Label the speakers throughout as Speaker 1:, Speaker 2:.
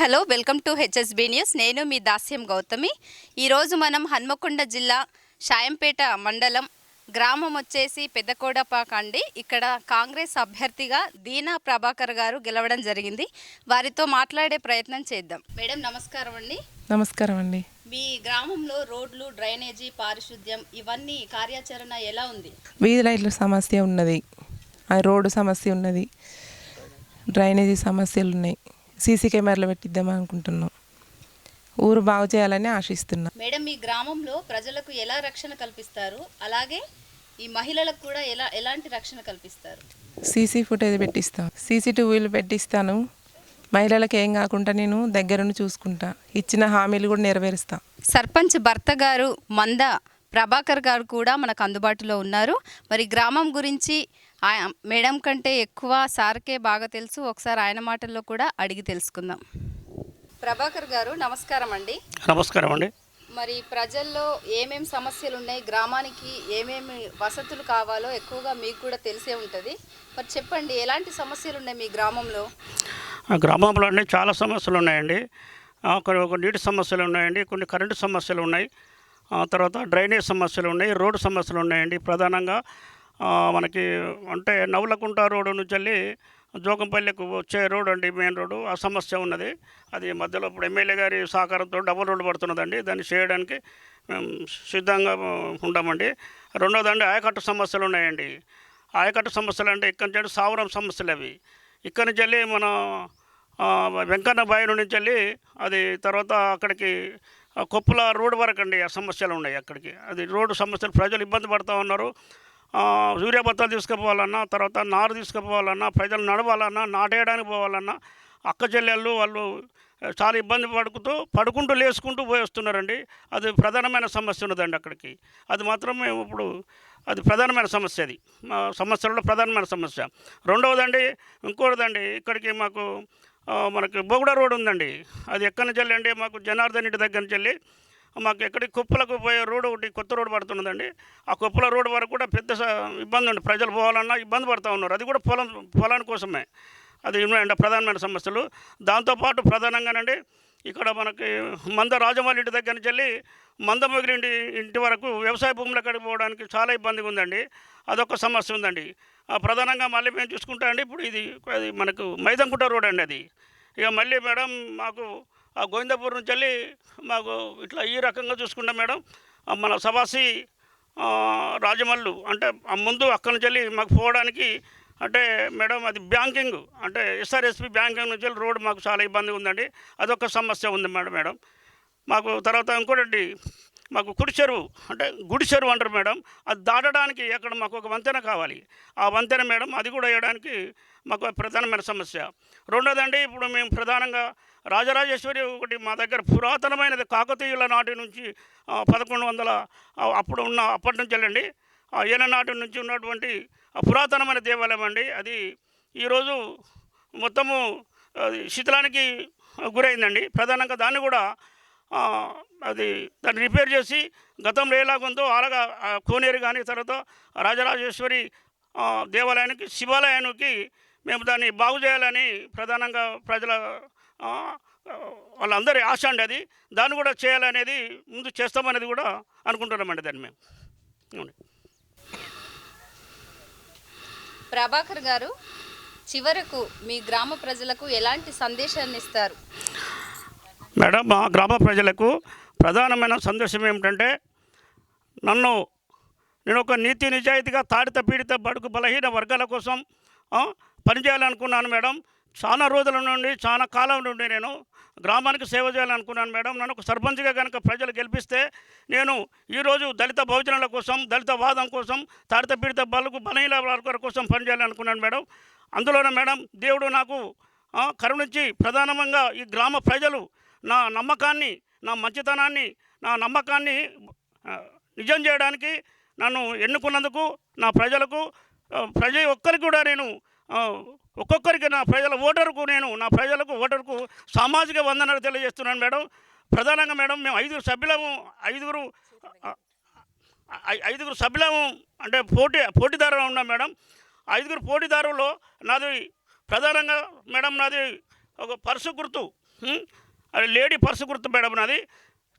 Speaker 1: Hello welcome to HSB news. నేను మీ దాస్యం గౌతమి. ఈరోజు మనం హన్మకొండ జిల్లా షాయంపేట మండలం గ్రామం వచ్చేసి పెద్దకోడపాక అండి. ఇక్కడ కాంగ్రెస్ అభ్యర్థిగా దీనా ప్రభాకర్ గారు గెలవడం జరిగింది. వారితో మాట్లాడే ప్రయత్నం చేద్దాం. మేడం నమస్కారం అండి.
Speaker 2: నమస్కారం అండి.
Speaker 1: మీ గ్రామంలో రోడ్లు డ్రైనేజీ పారిశుద్ధ్యం ఇవన్నీ కార్యాచరణ ఎలా ఉంది?
Speaker 2: వీధి లైట్ల సమస్య ఉన్నది. ఆ రోడ్డు సమస్య ఉన్నది. డ్రైనేజీ సమస్యలు ఉన్నాయి. సీసీ కెమెరాలు పెట్టిద్దాం అనుకుంటున్నాం. ఊరు బాగు చేయాలని ఆశిస్తున్నాం.
Speaker 1: మేడం మీ గ్రామంలో ప్రజలకు ఎలా రక్షణ కల్పిస్తారు? అలాగే ఈ మహిళలకు కూడా ఎలా ఎలాంటి రక్షణ కల్పిస్తారు?
Speaker 2: CC footage పెట్టిస్తాం. సీసీటీవీలు పెట్టిస్తాను. మహిళలకు ఏం కాకుండా నేను దగ్గరుండి చూసుకుంటా. ఇచ్చిన హామీలు కూడా నెరవేరుస్తా.
Speaker 1: సర్పంచ్ భర్త గారు మంద ప్రభాకర్ గారు కూడా మనకు అందుబాటులో ఉన్నారు. మరి గ్రామం గురించి మేడం కంటే ఎక్కువ సార్కే బాగా తెలుసు. ఒకసారి ఆయన మాటల్లో కూడా అడిగి తెలుసుకుందాం. ప్రభాకర్ గారు నమస్కారం అండి.
Speaker 3: నమస్కారం అండి.
Speaker 1: మరి ప్రజల్లో ఏమేం సమస్యలు ఉన్నాయి గ్రామానికి ఏమేమి వసతులు కావాలో ఎక్కువగా మీకు కూడా తెలిసే ఉంటుంది. మరి చెప్పండి ఎలాంటి సమస్యలు ఉన్నాయి మీ గ్రామంలో?
Speaker 3: గ్రామంలో అండి చాలా సమస్యలు ఉన్నాయండి కొన్ని ఒక నీటి సమస్యలు ఉన్నాయండి కొన్ని కరెంటు సమస్యలు ఉన్నాయి తర్వాత డ్రైనేజ్ సమస్యలు ఉన్నాయి రోడ్డు సమస్యలు ఉన్నాయండి ప్రధానంగా మనకి అంటే నవలకుంట రోడ్డు నుంచి వెళ్ళి జోకంపల్లికి వచ్చే రోడ్ అండి మెయిన్ రోడ్డు. ఆ సమస్య ఉన్నది. అది మధ్యలో ఇప్పుడు ఎమ్మెల్యే గారి సహకారంతో డబుల్ రోడ్డు పడుతున్నదండి. దాన్ని చేయడానికి మేము సిద్ధంగా ఉండమండి రెండోదండి ఆయకట్టు సమస్యలు ఉన్నాయండి. ఆయకట్టు సమస్యలు అంటే ఇక్కడి నుంచి సావరం సమస్యలు అవి. ఇక్కడి నుంచి వెళ్ళి మన వెంకన్న బావి నుంచి వెళ్ళి అది తర్వాత అక్కడికి కొప్పుల రోడ్డు వరకు అండి ఆ సమస్యలు ఉన్నాయి అక్కడికి. అది రోడ్డు సమస్యలు ప్రజలు ఇబ్బంది పడుతూ ఉన్నారు. ఆ, తీసుకుపోవాలన్నా తర్వాత నారు తీసుకుపోవాలన్నా ప్రజలు నడవాలన్నా నాటేయడానికి పోవాలన్నా అక్క చెల్లెళ్ళు వాళ్ళు చాలా ఇబ్బంది పడుకుతూ పడుకుంటూ లేసుకుంటూ పోయి వస్తున్నారండి అది ప్రధానమైన సమస్య ఉన్నదండి అక్కడికి. అది మాత్రం మేము ఇప్పుడు అది ప్రధానమైన సమస్య అది. మా సమస్యలలో ప్రధానమైన సమస్య. రెండవదండి ఇంకోటిదండి ఇక్కడికి మాకు మనకి బొగుడ రోడ్ ఉందండి. అది ఎక్కడి నుంచి వెళ్ళండి? మాకు జనార్దన్ ఇంటి దగ్గర నుంచి వెళ్ళి మాకు ఎక్కడికి కుప్పలకు పోయే రోడ్డు ఒకటి కొత్త రోడ్డు పడుతున్నదండి. ఆ కుప్పల రోడ్డు వరకు కూడా పెద్ద స- ఇబ్బంది ఉంది ప్రజలు పోవాలన్నా ఇబ్బంది పడుతూ ఉన్నారు. అది కూడా పొలం పొలాని కోసమే. అది ఉన్నాయండి ప్రధానమైన సమస్యలు. దాంతోపాటు ప్రధానంగానండి ఇక్కడ మనకి మంద రాజమౌళి ఇంటి దగ్గర నుంచి వెళ్ళి మంద మొగిలింటి ఇంటి వరకు వ్యవసాయ భూముల కాడికి పోవడానికి చాలా ఇబ్బందిగా ఉందండి. అదొక సమస్య ఉందండి. ఆ ప్రధానంగా మళ్ళీ మేము చూసుకుంటా అండి ఇప్పుడు ఇది అది మనకు మైదంకుట రోడ్ అండి అది. ఇక మళ్ళీ మేడం మాకు ఆ గోవిందపూర్ నుంచి వెళ్ళి మాకు ఇట్లా ఈ రకంగా చూసుకుంటాం మేడం. మన సవాసి రాజమల్లు అంటే ఆ ముందు అక్కడి నుంచి వెళ్ళి మాకు పోవడానికి అంటే మేడం అది బ్యాంకింగ్ అంటే ఎస్ఆర్ఎస్పి బ్యాంకింగ్ నుంచి వెళ్ళి రోడ్డు మాకు చాలా ఇబ్బందిగా ఉందండి. అదొక సమస్య ఉంది మేడం మేడం. మాకు తర్వాత ఇంకోటి మాకు కుడి చెరువు అంటే గుడి చెరువు అంటారు మేడం. అది దాటడానికి అక్కడ మాకు ఒక వంతెన కావాలి. ఆ వంతెన మేడం అది కూడా వేయడానికి మాకు ప్రధానమైన సమస్య. రెండోదండి ఇప్పుడు మేము ప్రధానంగా రాజరాజేశ్వరి ఒకటి మా దగ్గర పురాతనమైనది కాకతీయుల నాటి నుంచి పదకొండు వందల అప్పుడు ఉన్న అప్పటి నుంచి వెళ్ళండి. ఆ నాటి నుంచి ఉన్నటువంటి ఆ పురాతనమైన దేవాలయం అండి. అది ఈరోజు మొత్తము అది శిథిలానికి గురైందండి. ప్రధానంగా దాన్ని కూడా అది దాన్ని రిపేర్ చేసి గతంలో ఎలాగుందో అలాగా కోనేరు కానీ తర్వాత రాజరాజేశ్వరి దేవాలయానికి శివాలయానికి మేము దాన్ని బాగు చేయాలని ప్రధానంగా ప్రజల వాళ్ళందరి ఆశ అండి అది. దాన్ని కూడా చేయాలనేది ముందు చేస్తామనేది కూడా అనుకుంటున్నామండి దాన్ని మేము.
Speaker 1: ప్రభాకర్ గారు చివరకు మీ గ్రామ ప్రజలకు ఎలాంటి సందేశాన్ని ఇస్తారు?
Speaker 3: మేడం మా గ్రామ ప్రజలకు ప్రధానమైన సందేశం ఏమిటంటే నన్ను నేను ఒక నీతి నిజాయితీగా తాడిత పీడిత బడుగు బలహీన వర్గాల కోసం పనిచేయాలనుకున్నాను మేడం. చాలా రోజుల నుండి చాలా కాలం నుండి నేను గ్రామానికి సేవ చేయాలనుకున్నాను మేడం. నన్ను ఒక సర్పంచ్గా కనుక ప్రజలు గెలిపిస్తే నేను ఈరోజు దళిత భోజనాల కోసం దళిత వాదం కోసం తాడిత పీడిత బలుగు బలహీన వర్గాల కోసం పనిచేయాలనుకున్నాను మేడం. అందులోనే మేడం దేవుడు నాకు కరుణించి ప్రధానంగా ఈ గ్రామ ప్రజలు నా నమ్మకాన్ని నా మంచితనాన్ని నా నమ్మకాన్ని నిజం చేయడానికి నన్ను ఎన్నుకున్నందుకు నా ప్రజలకు ప్రజ ఒక్కరికి కూడా నేను ఒక్కొక్కరికి నా ప్రజల ఓటరుకు నేను నా ప్రజలకు ఓటరుకు సామాజిక వందనలు తెలియజేస్తున్నాను మేడం. ప్రధానంగా మేడం మేము ఐదుగురు సభ్యులము ఐదుగురు ఐ- ఐదుగురు సభ్యులము అంటే పోటీ పోటీదారులు ఉన్నాం మేడం. ఐదుగురు పోటీదారుల్లో నాది ప్రధానంగా మేడం నాది ఒక పర్సు గుర్తు అది లేడీ పర్సు గుర్తు మేడం నాది.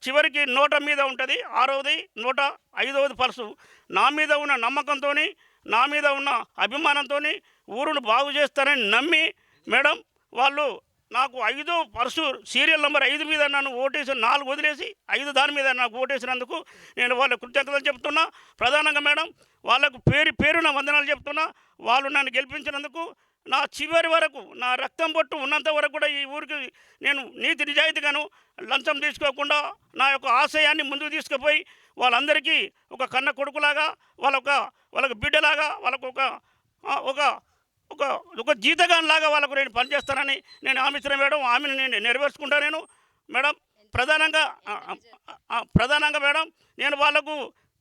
Speaker 3: చివరికి నోట మీద ఉంటుంది ఆరవది నూట ఐదవది పర్సు. నా మీద ఉన్న నమ్మకంతో నా మీద ఉన్న అభిమానంతో ఊరును బాగు చేస్తారని నమ్మి మేడం వాళ్ళు నాకు ఐదో పర్సు సీరియల్ నెంబర్ ఐదు మీద నన్ను ఓటేసి నాలుగు వదిలేసి ఐదు దాని మీద నాకు ఓటేసినందుకు నేను వాళ్ళ కృతజ్ఞతలు చెప్తున్నా. ప్రధానంగా మేడం వాళ్ళకు పేరు పేరున వందనాలు చెప్తున్నా. వాళ్ళు నన్ను గెలిపించినందుకు నా చివరి వరకు నా రక్తం పొట్టు ఉన్నంత వరకు కూడా ఈ ఊరికి నేను నీతి నిజాయితీగాను లంచం తీసుకోకుండా నా యొక్క ఆశయాన్ని ముందుకు తీసుకుపోయి వాళ్ళందరికీ ఒక కన్న కొడుకులాగా వాళ్ళొక వాళ్ళకు బిడ్డలాగా వాళ్ళకు ఒక ఒక ఒక ఒక జీతగానిలాగా వాళ్ళకు నేను పనిచేస్తానని నేను హామీ ఇచ్చిన మేడం ఆమెను నేను నెరవేర్చుకుంటా నేను. మేడం ప్రధానంగా ప్రధానంగా మేడం నేను వాళ్ళకు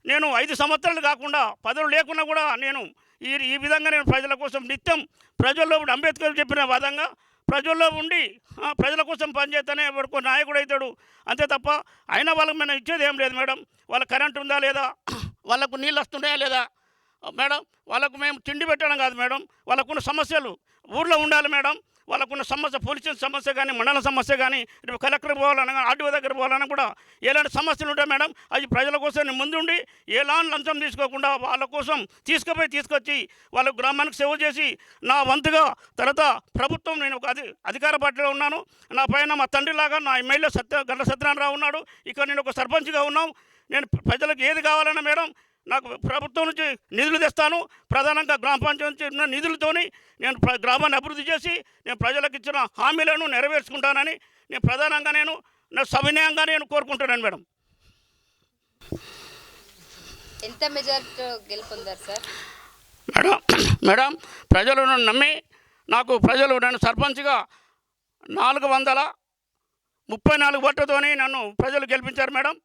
Speaker 3: నేను ఐదు సంవత్సరాలు కాకుండా పదవులు లేకున్నా కూడా నేను ఈ ఈ విధంగా నేను ప్రజల కోసం నిత్యం ప్రజల్లో ఉండి అంబేద్కర్ చెప్పిన విధంగా ప్రజల్లో ఉండి ప్రజల కోసం పనిచేస్తేనే వాడు నాయకుడు అవుతాడు. అంతే తప్ప అయినా వాళ్ళకి మనం ఇచ్చేది ఏం లేదు మేడం. వాళ్ళ కరెంట్ ఉందా లేదా? వాళ్ళకు నీళ్ళు వస్తున్నాయా లేదా? మేడం వాళ్ళకు మేము తిండి పెట్టడం కాదు మేడం. వాళ్ళకున్న సమస్యలు ఊర్లో ఉండాలి మేడం. వాళ్ళకున్న సమస్య పోలీసు సమస్య కానీ మండల సమస్య కానీ రేపు కలెక్టర్ పోవాలన్నా కానీ ఆర్టీఓ దగ్గర పోవాలన్నా కూడా ఎలాంటి సమస్యలు ఉంటాయి మేడం? అది ప్రజల కోసం నేను ముందుండి ఎలాంటి లంచం తీసుకోకుండా వాళ్ళ కోసం తీసుకుపోయి తీసుకొచ్చి వాళ్ళ గ్రామానికి సేవ చేసి నా వంతుగా తర్వాత ప్రభుత్వం నేను ఒక అధి అధికార పార్టీలో ఉన్నాను. నా పైన మా తండ్రిలాగా నా ఎమ్మెల్యే సత్య గంట సత్యనారాయణరావు ఉన్నాడు. ఇక్కడ నేను ఒక సర్పంచ్గా ఉన్నాం. నేను ప్రజలకు ఏది కావాలన్నా మేడం నాకు ప్రభుత్వం నుంచి నిధులు తెస్తాను. ప్రధానంగా గ్రామ పంచాయతీ నుంచి ఉన్న నిధులతోని నేను గ్రామాన్ని అభివృద్ధి చేసి నేను ప్రజలకు ఇచ్చిన హామీలను నెరవేర్చుకుంటానని నేను ప్రధానంగా నేను నా సవినయంగా నేను కోరుకుంటున్నాను మేడం.
Speaker 1: ఎంత మెజార్టీ గెలుపొందారు సార్?
Speaker 3: మేడం మేడం ప్రజలు నన్ను నమ్మి నాకు ప్రజలు నన్ను సర్పంచ్గా నాలుగు వందల ముప్పై నాలుగు ఓట్లతోని నన్ను ప్రజలు గెలిపించారు మేడం.